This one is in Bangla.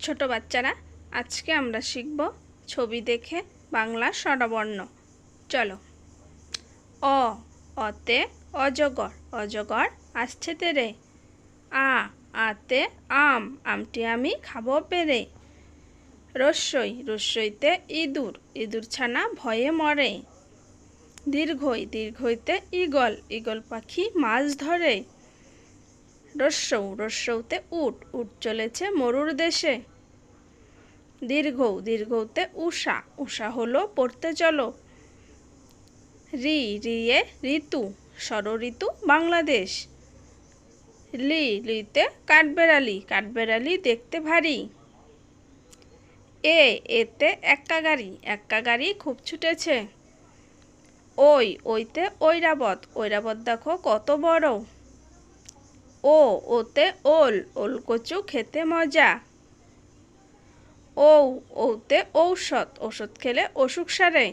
ছোট বাচ্চারা, আজকে আমরা শিখব ছবি দেখে বাংলা স্বরবর্ণ। চলো। অ, অতে অজগর অজগর আসছে তেরে। আ, আতে আম, আমটি আমি খাব পেরে। রস্যই, রস্যইতে ইঁদুর ইঁদুর ছানা ভয়ে মরে। দীর্ঘই, দীর্ঘইতে ঈগল ঈগল পাখি মাছ ধরে। রস্যৌ রস্যৌতে উট উট চলেছে মরুর দেশে। দীর্ঘৌ, দীর্ঘৌতে উষা উষা হলো পড়তে চলো। রি, রিয়ে ঋতু ষড় ঋতু বাংলাদেশ। লি, লিতে কাঠবেড়ালি কাঠবেড়ালি দেখতে ভারী। এ, এতে এক্কা গাড়ি এক্কা গাড়ি খুব ছুটেছে। ওই, ওইতে ঐরাবত ঐরাবত দেখো কত বড়। ও ওতে ওল ওল কচু খেতে মজা। ও ওতে ঔষধ ওষুধ খেলে অসুখ সারে।